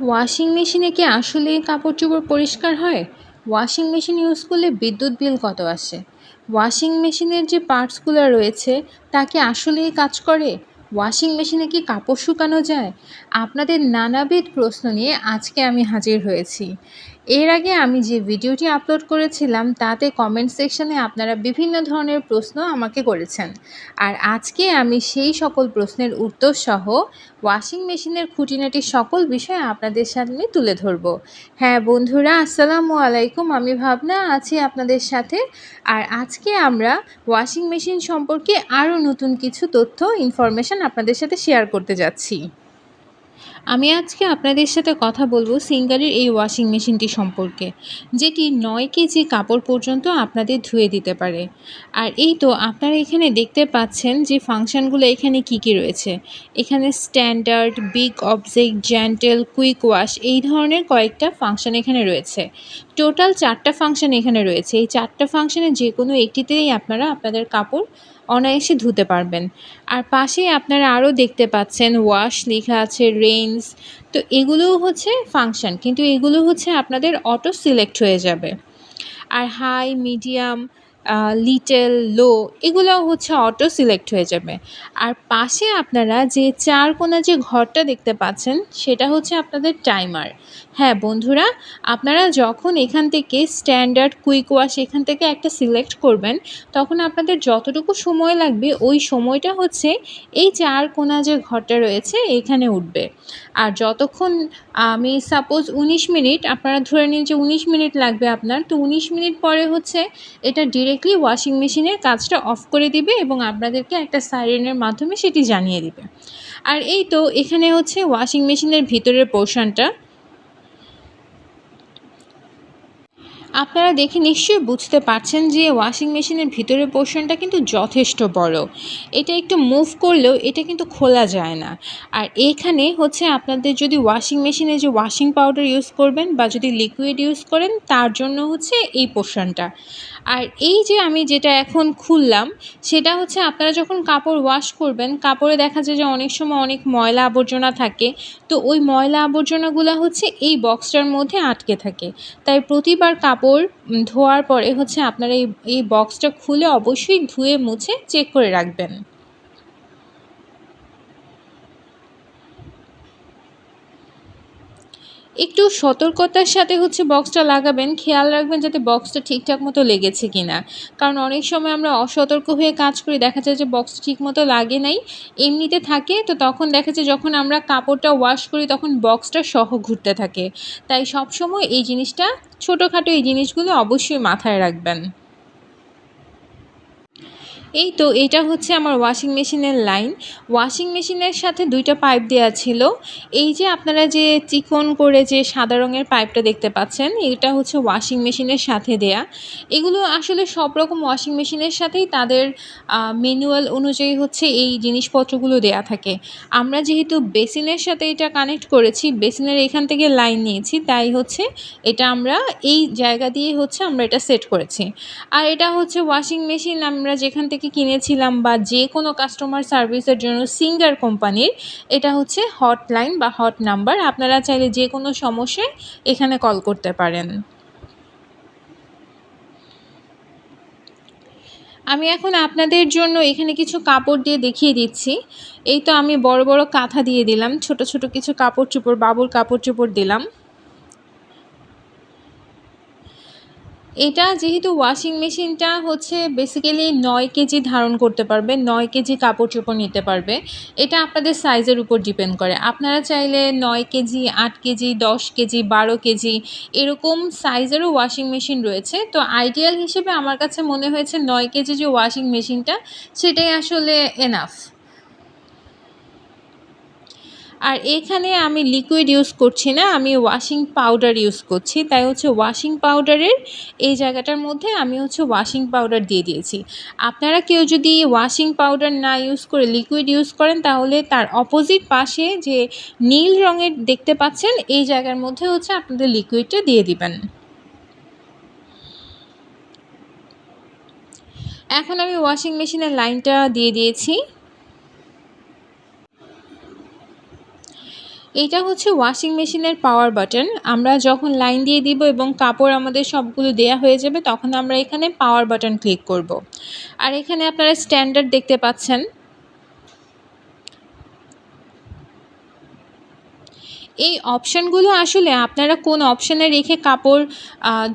Washing মেশিনে কি আসলে কাপড় চোপড় পরিষ্কার হয়? ওয়াশিং মেশিন ইউজ করলে বিদ্যুৎ বিল কত আসে? ওয়াশিং মেশিনের যে পার্টসগুলো রয়েছে, তা কি আসলেই কাজ করে? ওয়াশিং মেশিনে কি কাপড় শুকানো যায়? আপনাদের নানাবিধ প্রশ্ন নিয়ে আজকে আমি হাজির হয়েছি। এর আগে আমি যে ভিডিওটি আপলোড করেছিলাম, তাতে কমেন্ট সেকশানে আপনারা বিভিন্ন ধরনের প্রশ্ন আমাকে করেছেন। আর আজকে আমি সেই সকল প্রশ্নের উত্তর সহ ওয়াশিং মেশিনের খুঁটিনাটি সকল বিষয় আপনাদের সামনে তুলে ধরব। হ্যাঁ বন্ধুরা, আসসালামু আলাইকুম, আমি ভাবনা আছি আপনাদের সাথে। আর আজকে আমরা ওয়াশিং মেশিন সম্পর্কে আরও নতুন কিছু তথ্য ইনফরমেশান আপনাদের সাথে শেয়ার করতে যাচ্ছি। আমি আজকে আপনাদের সাথে কথা বলব সিঙ্গারের এই ওয়াশিং মেশিনটি সম্পর্কে, যেটি নয় কেজি কাপড় পর্যন্ত আপনাদের ধুয়ে দিতে পারে। আর এই তো আপনারা এখানে দেখতে পাচ্ছেন যে ফাংশানগুলো এখানে কি কি রয়েছে। এখানে standard, big object gentle quick wash এই ধরনের কয়েকটা ফাংশন এখানে রয়েছে। টোটাল চারটা ফাংশন এখানে রয়েছে। এই চারটা ফাংশনে যে কোনো একটিতেই আপনারা আপনাদের কাপড় অনায়াসে ধুতে পারবেন। আর পাশেই আপনারা আরও দেখতে পাচ্ছেন ওয়াশ লেখা আছে রেঞ্জ তো এগুলোও হচ্ছে ফাংশন কিন্তু এগুলো হচ্ছে আপনাদের অটো সিলেক্ট হয়ে যাবে। আর হাই মিডিয়াম লিটেল লো এগুলোও হচ্ছে অটো সিলেক্ট হয়ে যাবে। আর পাশে আপনারা যে চার কোনা যে ঘরটা দেখতে পাচ্ছেন, সেটা হচ্ছে আপনাদের টাইমার হ্যাঁ বন্ধুরা, আপনারা যখন এখান থেকে স্ট্যান্ডার্ড কুইক ওয়াশ এখান থেকে একটা সিলেক্ট করবেন, তখন আপনাদের যতটুকু সময় লাগবে, ওই সময়টা হচ্ছে এই চার কোনা যে ঘরটা রয়েছে, এখানে উঠবে। আর যতক্ষণ, আমি সাপোজ উনিশ মিনিট, আপনারা ধরে নিন যে উনিশ মিনিট লাগবে আপনার, তো উনিশ মিনিট পরে হচ্ছে এটা ডিরেক্টলি ওয়াশিং মেশিনের কাজটা অফ করে দিবে এবং আপনাদেরকে একটা সাইরেনের মাধ্যমে সেটি জানিয়ে দিবে। আর এই তো, এখানে হচ্ছে ওয়াশিং মেশিনের ভিতরের পোর্শনটা আপনারা দেখে নিশ্চয়ই বুঝতে পারছেন যে ওয়াশিং মেশিনের ভিতরের পোর্শনটা কিন্তু যথেষ্ট বড়। এটা একটু মুভ করলেও এটা কিন্তু খোলা যায় না। আর এখানে হচ্ছে আপনাদের যদি ওয়াশিং মেশিনে যে ওয়াশিং পাউডার ইউজ করবেন বা যদি লিকুইড ইউজ করেন, তার জন্য হচ্ছে এই পোর্শনটা আর এই যে আমি যেটা এখন খুললাম, সেটা হচ্ছে আপনারা যখন কাপড় ওয়াশ করবেন, কাপড়ে দেখা যায় যে অনেক সময় অনেক ময়লা আবর্জনা থাকে। তো ওই ময়লা আবর্জনাগুলো হচ্ছে এই বক্সটার মধ্যে আটকে থাকে। তাই প্রতিবার কাপড় ধোয়ার পরে হচ্ছে আপনারা এই এই বক্সটা খুলে অবশ্যই ধুয়ে মুছে চেক করে রাখবেন। একটু সতর্কতার সাথে হচ্ছে বক্সটা লাগাবেন, খেয়াল রাখবেন যাতে বক্সটা ঠিকঠাক মতো লেগেছে কিনা। কারণ অনেক সময় আমরা অসতর্ক হয়ে কাজ করি, দেখা যায় যে বক্স ঠিক মতো লাগে নাই, এমনিতে থাকে, তো তখন দেখা যায় যখন আমরা কাপড়টা ওয়াশ করি তখন বক্সটা সহ ঘুরতে থাকে। তাই সবসময় এই জিনিসটা, ছোটোখাটো এই জিনিসগুলো অবশ্যই মাথায় রাখবেন। এই তো এটা হচ্ছে আমার ওয়াশিং মেশিনের লাইন ওয়াশিং মেশিনের সাথে দুইটা পাইপ দেওয়া ছিল। এই যে আপনারা যে চিকন করে যে সাদা রঙের পাইপটা দেখতে পাচ্ছেন, এটা হচ্ছে ওয়াশিং মেশিনের সাথে দেয়া। এগুলো আসলে সব রকম ওয়াশিং মেশিনের সাথেই তাদের ম্যানুয়াল অনুযায়ী হচ্ছে এই জিনিসপত্রগুলো দেয়া থাকে। আমরা যেহেতু বেসিনের সাথে এটা কানেক্ট করেছি বেসিনের এখান থেকে লাইন নিয়েছি, তাই হচ্ছে এটা আমরা এই জায়গা দিয়ে হচ্ছে আমরা এটা সেট করেছি। আর এটা হচ্ছে ওয়াশিং মেশিন আমরা যেখান থেকে থেকে কিনেছিলাম বা যে কোনো কাস্টমার সার্ভিসের জন্য সিঙ্গার কোম্পানির, এটা হচ্ছে হটলাইন বা হট নাম্বার আপনারা চাইলে যে কোনো সমস্যায় এখানে কল করতে পারেন। আমি এখন আপনাদের জন্য এখানে কিছু কাপড় দিয়ে দেখিয়ে দিচ্ছি। এই তো আমি বড় বড় কাঁথা দিয়ে দিলাম, ছোট ছোট কিছু কাপড় চোপড় বাবুর কাপড় চোপড় দিলাম। এটা যেহেতু ওয়াশিং মেশিনটা হচ্ছে বেসিক্যালি নয় কেজি ধারণ করতে পারবে, নয় কেজি কাপড় চোপড় নিতে পারবে। এটা আপনাদের সাইজের উপর ডিপেন্ড করে। আপনারা চাইলে নয় কেজি, আট কেজি, দশ কেজি, বারো কেজি এরকম সাইজেরও ওয়াশিং মেশিন রয়েছে। তো আইডিয়াল হিসেবে আমার কাছে মনে হয়েছে নয় কেজি যে ওয়াশিং মেশিনটা সেটাই আসলে এনাফ আর এখানে আমি লিকুইড ইউজ করছি না, আমি ওয়াশিং পাউডার ইউজ করছি। তাই হচ্ছে ওয়াশিং পাউডারের এই জায়গাটার মধ্যে আমি হচ্ছে ওয়াশিং পাউডার দিয়ে দিয়েছি। আপনারা কেউ যদি ওয়াশিং পাউডার না ইউজ করে লিকুইড ইউজ করেন, তাহলে তার অপোজিট পাশে যে নীল রঙের দেখতে পাচ্ছেন, এই জায়গার মধ্যে হচ্ছে আপনাদের লিকুইডটা দিয়ে দিবেন। এখন আমি ওয়াশিং মেশিনের লাইনটা দিয়ে দিয়েছি। এইটা হচ্ছে ওয়াশিং মেশিনের পাওয়ার বাটন আমরা যখন লাইন দিয়ে দিব এবং কাপড় আমাদের সবগুলো দেয়া হয়ে যাবে, তখন আমরা এখানে পাওয়ার বাটন ক্লিক করব। আর এখানে আপনারা স্ট্যান্ডার্ড দেখতে পাচ্ছেন এই অপশানগুলো আসলে আপনারা কোন অপশানে রেখে কাপড়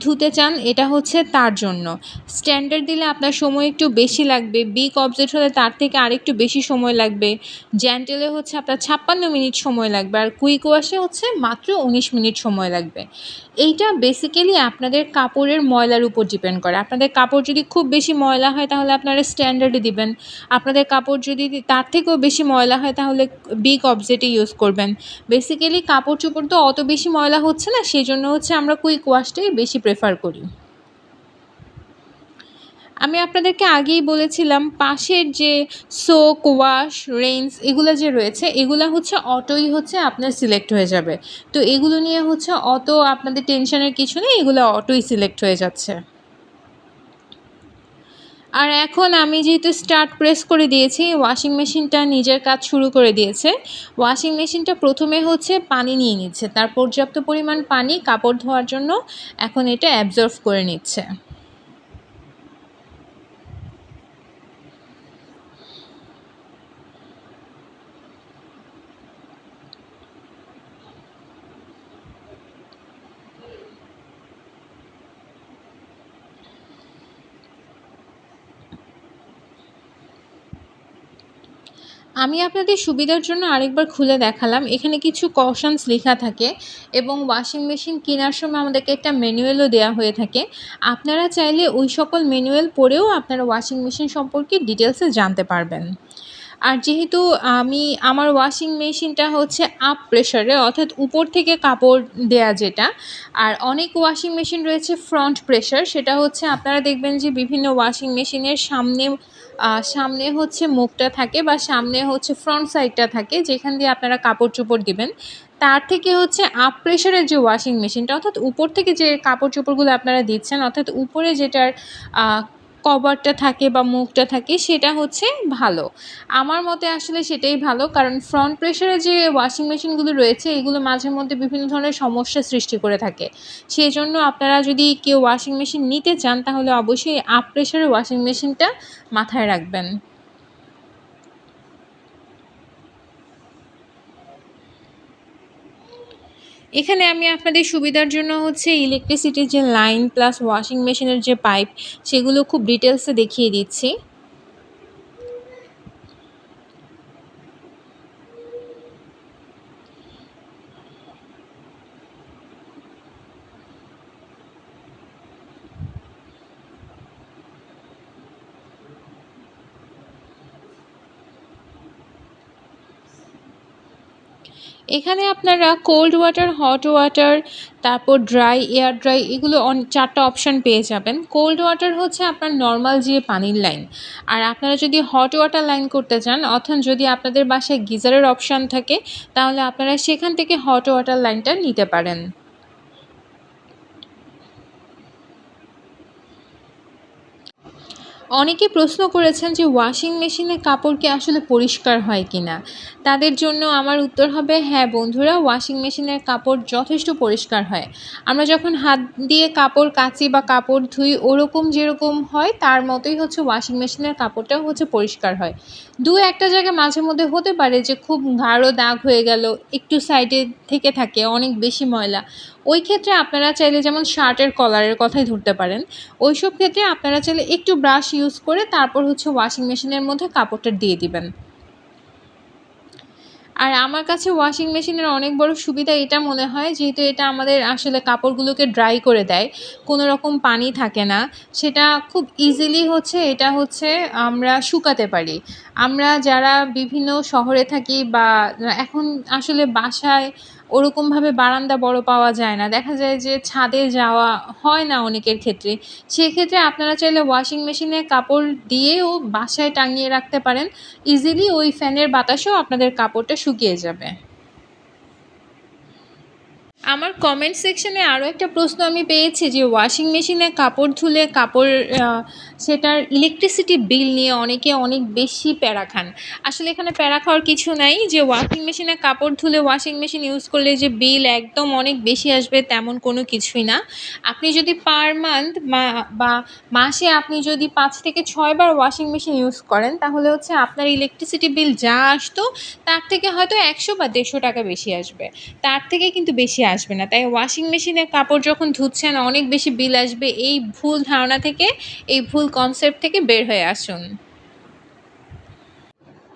ধুতে চান এটা হচ্ছে তার জন্য। স্ট্যান্ডার্ড দিলে আপনার সময় একটু বেশি লাগবে, বিগ অবজেক্ট হলে তার থেকে আরেকটু বেশি সময় লাগবে জ্যান্টেলে হচ্ছে আপনার ছাপ্পান্ন মিনিট সময় লাগবে আর কুইক ওয়াশে হচ্ছে মাত্র উনিশ মিনিট সময় লাগবে। এইটা বেসিক্যালি আপনাদের কাপড়ের ময়লার উপর ডিপেন্ড করে। আপনাদের কাপড় যদি খুব বেশি ময়লা হয় তাহলে আপনারা স্ট্যান্ডার্ডে দিবেন। আপনাদের কাপড় যদি তার থেকেও বেশি ময়লা হয় তাহলে বিগ অবজেক্টে ইউজ করবেন। বেসিক্যালি কাপড় চোপড় তো অত বেশি ময়লা হচ্ছে না সেই জন্য হচ্ছে আমরা কুইক ওয়াশটাই বেশি প্রেফার করি। আমি আপনাদেরকে আগেই বলেছিলাম, পাশের যে সোক ওয়াশ রেন্স এগুলো যে রয়েছে, এগুলো হচ্ছে অটোই হচ্ছে আপনার সিলেক্ট হয়ে যাবে। তো এগুলো নিয়ে হচ্ছে অত আপনাদের টেনশনের কিছু নেই, এগুলো অটোই সিলেক্ট হয়ে যাচ্ছে। আর এখন আমি যেহেতু স্টার্ট প্রেস করে দিয়েছি ওয়াশিং মেশিনটা নিজের কাজ শুরু করে দিয়েছে। ওয়াশিং মেশিনটা প্রথমে হচ্ছে পানি নিয়ে নিচ্ছে। তার পর্যাপ্ত পরিমাণ পানি কাপড় ধোয়ার জন্য এখন এটা অ্যাবজর্ব করে নিচ্ছে। আমি আপনাদের সুবিধার জন্য আরেকবার খুলে দেখালাম। এখানে কিছু কশনস লেখা থাকে এবং ওয়াশিং মেশিন কেনার সময় আমাদেরকে একটা ম্যানুয়ালও দেওয়া হয়ে থাকে। আপনারা চাইলে ওই সকল ম্যানুয়াল পড়েও আপনারা ওয়াশিং মেশিন সম্পর্কে ডিটেলসে জানতে পারবেন। আর যেহেতু আমি, আমার ওয়াশিং মেশিনটা হচ্ছে আপ প্রেশারে অর্থাৎ উপর থেকে কাপড় দেয়া যেটা, আর অনেক ওয়াশিং মেশিন রয়েছে ফ্রন্ট প্রেশার সেটা হচ্ছে আপনারা দেখবেন যে বিভিন্ন ওয়াশিং মেশিনের সামনে সামনে হচ্ছে মুখটা থাকে বা সামনে হচ্ছে ফ্রন্ট সাইডটা থাকে, যেখান দিয়ে আপনারা কাপড় চোপড় দিবেন। তার থেকে হচ্ছে আপ প্রেশারের যে ওয়াশিং মেশিনটা অর্থাৎ উপর থেকে যে কাপড় চোপড়গুলো আপনারা দিচ্ছেন, অর্থাৎ উপরে যেটার কভারটা থাকে বা মুখটা থাকে, সেটা হচ্ছে ভালো। আমার মতে আসলে সেটাই ভালো, কারণ ফ্রন্ট প্রেশারে যে ওয়াশিং মেশিনগুলো রয়েছে, এগুলো মাঝে মধ্যে বিভিন্ন ধরনের সমস্যা সৃষ্টি করে থাকে। সেই জন্য আপনারা যদি কেউ ওয়াশিং মেশিন নিতে চান, তাহলে অবশ্যই আপ প্রেশারে ওয়াশিং মেশিনটা মাথায় রাখবেন। এখানে আমি আপনাদের সুবিধার জন্য হচ্ছে ইলেকট্রিসিটির যে লাইন প্লাস ওয়াশিং মেশিনের যে পাইপ সেগুলো খুব ডিটেলসে দেখিয়ে দিচ্ছি। এখানে আপনারা কোল্ড ওয়াটার হট ওয়াটার তারপর ড্রাই এয়ার ড্রাই এগুলো অন, চারটা অপশান পেয়ে যাবেন। কোল্ড ওয়াটার হচ্ছে আপনার নর্মাল যে পানির লাইন আর আপনারা যদি হট ওয়াটার লাইন করতে চান অর্থাৎ যদি আপনাদের বাসায় গিজারের অপশান থাকে, তাহলে আপনারা সেখান থেকে হট ওয়াটার লাইনটা নিতে পারেন। অনেকে প্রশ্ন করেছেন যে ওয়াশিং মেশিনে কাপড় কি আসলে পরিষ্কার হয় কি না তাদের জন্য আমার উত্তর হবে হ্যাঁ বন্ধুরা ওয়াশিং মেশিনের কাপড় যথেষ্ট পরিষ্কার হয়। আমরা যখন হাত দিয়ে কাপড় কাচি বা কাপড় ধুই, ওরকম যেরকম হয়, তার মতোই হচ্ছে ওয়াশিং মেশিনের কাপড়টাও হচ্ছে পরিষ্কার হয়। দু একটা জায়গায় মাঝে মধ্যে হতে পারে যে খুব গাঢ় দাগ হয়ে গেল, একটু সাইডে থেকে থাকে, অনেক বেশি ময়লা। ওই ক্ষেত্রে আপনারা চাইলে যেমন শার্টের কলারের কথাই ধরতে পারেন ওই সব ক্ষেত্রে আপনারা চাইলে একটু ব্রাশ ইউজ করে তারপর হচ্ছে ওয়াশিং মেশিনের মধ্যে কাপড়টা দিয়ে দিবেন। আর আমার কাছে ওয়াশিং মেশিনের অনেক বড় সুবিধা এটা মনে হয়, যেহেতু এটা আমাদের আসলে কাপড়গুলোকে ড্রাই করে দেয়, কোনো রকম পানি থাকে না, সেটা খুব ইজিলি হচ্ছে এটা হচ্ছে আমরা শুকাতে পারি। আমরা যারা বিভিন্ন শহরে থাকি বা এখন আসলে বাসায় ওরকমভাবে বারান্দা বড় পাওয়া যায় না। দেখা যায় যে ছাদে যাওয়া হয় না অনেকের ক্ষেত্রে। সেক্ষেত্রে আপনারা চাইলে ওয়াশিং মেশিনে কাপড় দিয়েও বাসায় টাঙিয়ে রাখতে পারেন। ইজিলি ওই ফ্যানের বাতাসেও আপনাদের কাপড়টা শুকিয়ে যাবে। আমার কমেন্ট সেকশনে আরও একটা প্রশ্ন আমি পেয়েছি যে ওয়াশিং মেশিনে কাপড় ধুলে কাপড় সেটার ইলেকট্রিসিটি বিল নিয়ে অনেকে অনেক বেশি প্যারা খান। আসলে এখানে প্যারা খাওয়ার কিছু নাই যে ওয়াশিং মেশিনে কাপড় ধুলে ওয়াশিং মেশিন ইউজ করলে যে বিল একদম অনেক বেশি আসবে তেমন কোনো কিছুই না। আপনি যদি পার মান্থ বা মাসে আপনি যদি পাঁচ থেকে ছয়বার ওয়াশিং মেশিন ইউজ করেন, তাহলে হচ্ছে আপনার ইলেকট্রিসিটি বিল যা আসতো, তার থেকে হয়তো একশো বা দেড়শো টাকা বেশি আসবে। তার থেকে কিন্তু বেশি আসবে না। তাই ওয়াশিং মেশিনে কাপড় যখন ধুচ্ছেন অনেক বেশি বিল আসবে। এই ভুল ধারণা থেকে, এই ভুল কনসেপ্ট থেকে বের হয়ে আসুন।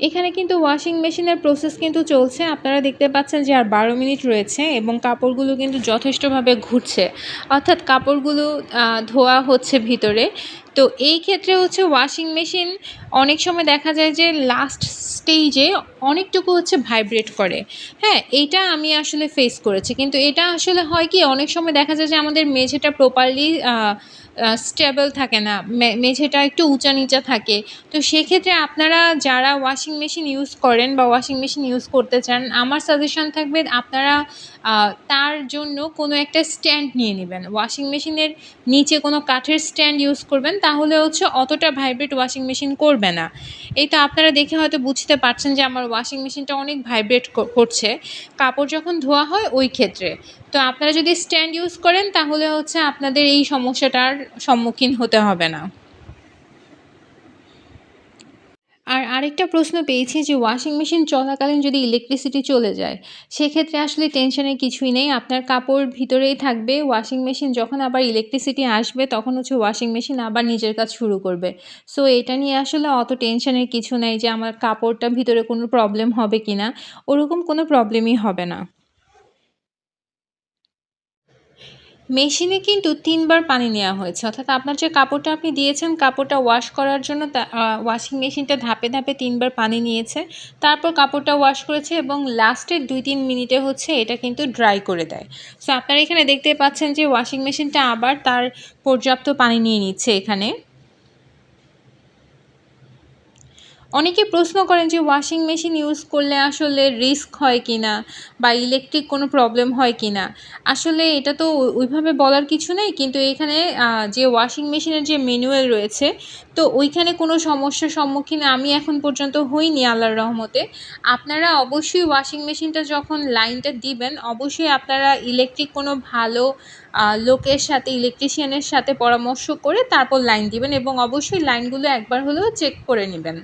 এখানে কিন্তু ওয়াশিং মেশিনের প্রসেস কিন্তু চলছে। আপনারা দেখতে পাচ্ছেন যে আর বারো মিনিট রয়েছে এবং কাপড়গুলো কিন্তু যথেষ্টভাবে ঘুরছে। অর্থাৎ কাপড়গুলো ধোয়া হচ্ছে ভিতরে। তো এই ক্ষেত্রে হচ্ছে ওয়াশিং মেশিন অনেক সময় দেখা যায় যে লাস্ট স্টেজে অনেকটুকু হচ্ছে ভাইব্রেট করে। হ্যাঁ এটা আমি আসলে ফেস করেছি। কিন্তু এটা আসলে হয় কি, অনেক সময় দেখা যায় যে আমাদের মেঝেটা প্রপারলি স্টেবল থাকে না। মেঝেটা একটু উঁচা নিচা থাকে। তো সেক্ষেত্রে আপনারা যারা ওয়াশিং মেশিন ইউজ করেন বা ওয়াশিং মেশিন ইউজ করতে চান, আমার সাজেশন থাকবে আপনারা তার জন্য কোনো একটা স্ট্যান্ড নিয়ে নেবেন। ওয়াশিং মেশিনের নিচে কোনো কাঠের স্ট্যান্ড ইউজ করবেন, তাহলে হচ্ছে অতটা ভাইব্রেট ওয়াশিং মেশিন করবে না। এই তো আপনারা দেখে হয়তো বুঝতে পারছেন যে আমার ওয়াশিং মেশিনটা অনেক ভাইব্রেট করছে। কাপড় যখন ধোয়া হয় ওই ক্ষেত্রে। তো আপনারা যদি স্ট্যান্ড ইউজ করেন, তাহলে হচ্ছে আপনাদের এই সমস্যাটার সম্মুখীন হতে হবে না। আর আরেকটা প্রশ্ন পেয়েছি যে ওয়াশিং মেশিন চলাকালীন যদি ইলেকট্রিসিটি চলে যায়, সেক্ষেত্রে আসলে টেনশনের কিছুই নেই। আপনার কাপড় ভিতরেই থাকবে। ওয়াশিং মেশিন যখন আবার ইলেকট্রিসিটি আসবে, তখন হচ্ছে ওয়াশিং মেশিন আবার নিজের কাজ শুরু করবে। সো এটা নিয়ে আসলে অত টেনশনের কিছু নেই যে আমার কাপড়টা ভিতরে কোনো প্রবলেম হবে কি না ওরকম কোনো প্রবলেমই হবে না। মেশিনে কিন্তু তিনবার পানি নেওয়া হয়েছে। অর্থাৎ আপনার যে কাপড়টা আপনি দিয়েছেন, কাপড়টা ওয়াশ করার জন্য ওয়াশিং মেশিনটা ধাপে ধাপে তিনবার পানি নিয়েছে। তারপর কাপড়টা ওয়াশ করেছে এবং লাস্টের দুই তিন মিনিটে হচ্ছে এটা কিন্তু ড্রাই করে দেয়। সো আপনারা এখানে দেখতে পাচ্ছেন যে ওয়াশিং মেশিনটা আবার তার পর্যাপ্ত পানি নিয়ে নিচ্ছে এখানে। অনেকে প্রশ্ন করেন যে ওয়াশিং মেশিন ইউজ করলে আসলে রিস্ক হয় কি না বা ইলেকট্রিক কোনো প্রবলেম হয় কি না আসলে এটা তো ওইভাবে বলার কিছু নেই, কিন্তু এখানে যে ওয়াশিং মেশিনের যে ম্যানুয়াল রয়েছে, তো ওইখানে কোনো সমস্যার সম্মুখীন আমি এখন পর্যন্ত হইনি আল্লাহর রহমতে। আপনারা অবশ্যই ওয়াশিং মেশিনটা যখন লাইনটা দিবেন, অবশ্যই আপনারা ইলেকট্রিক কোনো ভালো লোকের সাথে ইলেকট্রিশিয়ানের সাথে পরামর্শ করে তারপর লাইন দিবেন এবং অবশ্যই লাইনগুলো একবার হলেও চেক করে নেবেন।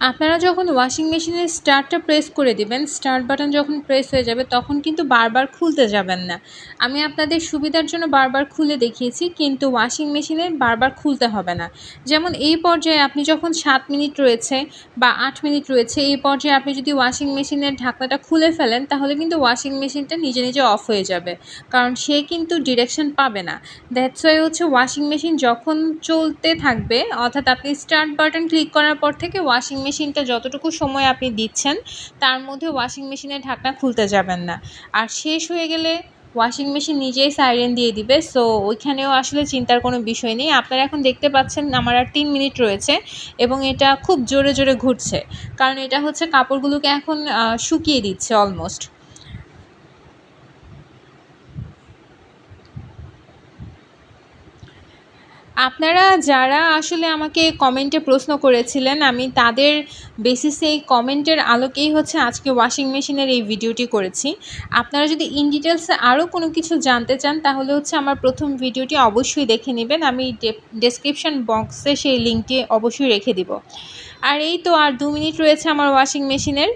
আপনারা যখন ওয়াশিং মেশিনের স্টার্টটা প্রেস করে দিবেন স্টার্ট বাটন যখন প্রেস হয়ে যাবে, তখন কিন্তু বারবার খুলতে যাবেন না। আমি আপনাদের সুবিধার জন্য বারবার খুলে দেখিয়েছি, কিন্তু ওয়াশিং মেশিনে বারবার খুলতে হবে না। যেমন এই পর্যায়ে আপনি যখন সাত মিনিট রয়েছে বা আট মিনিট রয়েছে, এই পর্যায়ে আপনি যদি ওয়াশিং মেশিনের ঢাকনাটা খুলে ফেলেন, তাহলে কিন্তু ওয়াশিং মেশিনটা নিজে নিজে অফ হয়ে যাবে, কারণ সে কিন্তু ডিরেকশন পাবে না। দ্যাটস ওয়াই হচ্ছে ওয়াশিং মেশিন যখন চলতে থাকবে, অর্থাৎ আপনি স্টার্ট বাটন ক্লিক করার পর থেকে ওয়াশিং মেশিনটা যতটুকু সময় আপনি দিচ্ছেন, তার মধ্যে ওয়াশিং মেশিনের ঢাকনা খুলতে যাবেন না। আর শেষ হয়ে গেলে ওয়াশিং মেশিন নিজেই সাইরেন দিয়ে দিবে সো ওইখানেও আসলে চিন্তার কোনো বিষয় নেই। আপনারা এখন দেখতে পাচ্ছেন আমার আর তিন মিনিট রয়েছে এবং এটা খুব জোরে জোরে ঘুরছে। কারণ এটা হচ্ছে কাপড়গুলোকে এখন শুকিয়ে দিচ্ছে অলমোস্ট আপনারা যারা আসলে আমাকে কমেন্টে প্রশ্ন করেছিলেন, আমি তাদের বেসিসে এই কমেন্টের আলোকেই হচ্ছে আজকে ওয়াশিং মেশিনের এই ভিডিওটি করেছি। আপনারা যদি ইন ডিটেলসে আরও কোনো কিছু জানতে চান, তাহলে হচ্ছে আমার প্রথম ভিডিওটি অবশ্যই দেখে নেবেন। আমি ডেসক্রিপশন বক্সে সেই লিঙ্কটি অবশ্যই রেখে দিব। আর এই তো আর দু মিনিট রয়েছে আমার ওয়াশিং মেশিনের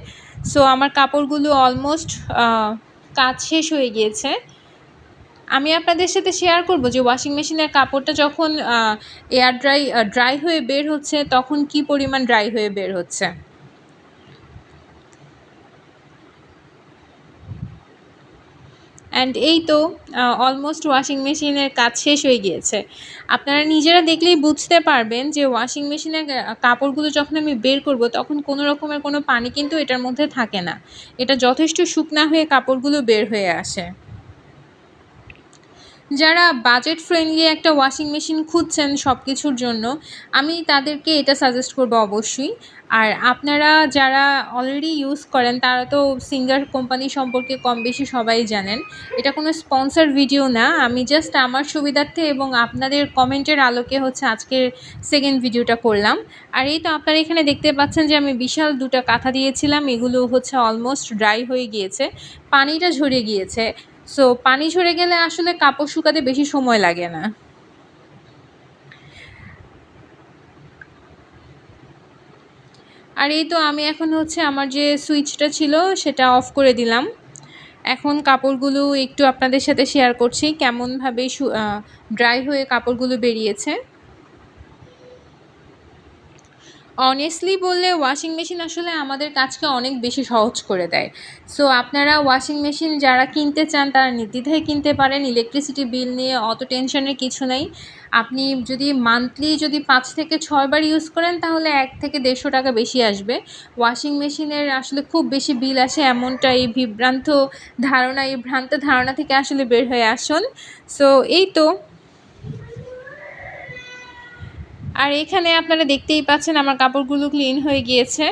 সো আমার কাপড়গুলো অলমোস্ট কাজ শেষ হয়ে গিয়েছে। আমি আপনাদের সাথে শেয়ার করব যে ওয়াশিং মেশিনের কাপড়টা যখন এয়ার ড্রাই ড্রাই হয়ে বের হচ্ছে, তখন কি পরিমাণ ড্রাই হয়ে বের হচ্ছে? অ্যান্ড এই তো অলমোস্ট ওয়াশিং মেশিনের কাজ শেষ হয়ে গিয়েছে। আপনারা নিজেরা দেখলেই বুঝতে পারবেন যে ওয়াশিং মেশিনের কাপড়গুলো যখন আমি বের করব, তখন কোনো রকমের কোনো পানি কিন্তু এটার মধ্যে থাকে না। এটা যথেষ্ট শুকনা হয়ে কাপড়গুলো বের হয়ে আসে। যারা বাজেট ফ্রেন্ডলি একটা ওয়াশিং মেশিন খুঁজছেন সব কিছুর জন্য, আমি তাদেরকে এটা সাজেস্ট করব অবশ্যই। আর আপনারা যারা অলরেডি ইউজ করেন, তারা তো সিঙ্গার কোম্পানি সম্পর্কে কম বেশি সবাই জানেন। এটা কোনো স্পন্সর ভিডিও না, আমি জাস্ট আমার সুবিধার্থে এবং আপনাদের কমেন্টের আলোকে হচ্ছে আজকের সেকেন্ড ভিডিওটা করলাম। আর এই তো আপনারা এখানে দেখতে পাচ্ছেন যে আমি বিশাল দুটো কাঁথা দিয়েছিলাম, এগুলো হচ্ছে অলমোস্ট ড্রাই হয়ে গিয়েছে, পানিটা ঝরে গিয়েছে। সো পানি ঝরে গেলে আসলে কাপড় শুকাতে বেশি সময় লাগে না। আর এই তো আমি এখন হচ্ছে আমার যে সুইচটা ছিল, সেটা অফ করে দিলাম। এখন কাপড়গুলো একটু আপনাদের সাথে শেয়ার করছি, কেমনভাবে ড্রাই হয়ে কাপড়গুলো বেরিয়েছে। অনেস্টলি বললে ওয়াশিং মেশিন আসলে আমাদের কাজকে অনেক বেশি সহজ করে দেয়। সো আপনারা ওয়াশিং মেশিন যারা কিনতে চান, তারা নির্দ্বিধায় কিনতে পারেন। ইলেকট্রিসিটি বিল নিয়ে অত টেনশনের কিছু নেই। আপনি যদি মান্থলি যদি পাঁচ থেকে ছয়বার ইউজ করেন, তাহলে এক থেকে দেড়শো টাকা বেশি আসবে। ওয়াশিং মেশিনের আসলে খুব বেশি বিল আসে এমনটা এই বিভ্রান্ত ধারণা, এই ভ্রান্ত ধারণা থেকে আসলে বের হয়ে আসুন। সো এই তো। আর এখানে আপনারা দেখতেই পাচ্ছেন আমার কাপড়গুলো ক্লিন হয়ে গিয়েছে।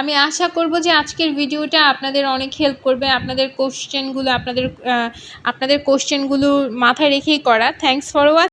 আমি আশা করব যে আজকের ভিডিওটা আপনাদের অনেক হেল্প করবে। আপনাদের কোশ্চেনগুলো আপনাদের আপনাদের কোশ্চেনগুলো মাথায় রেখেই করা। Thanks for watch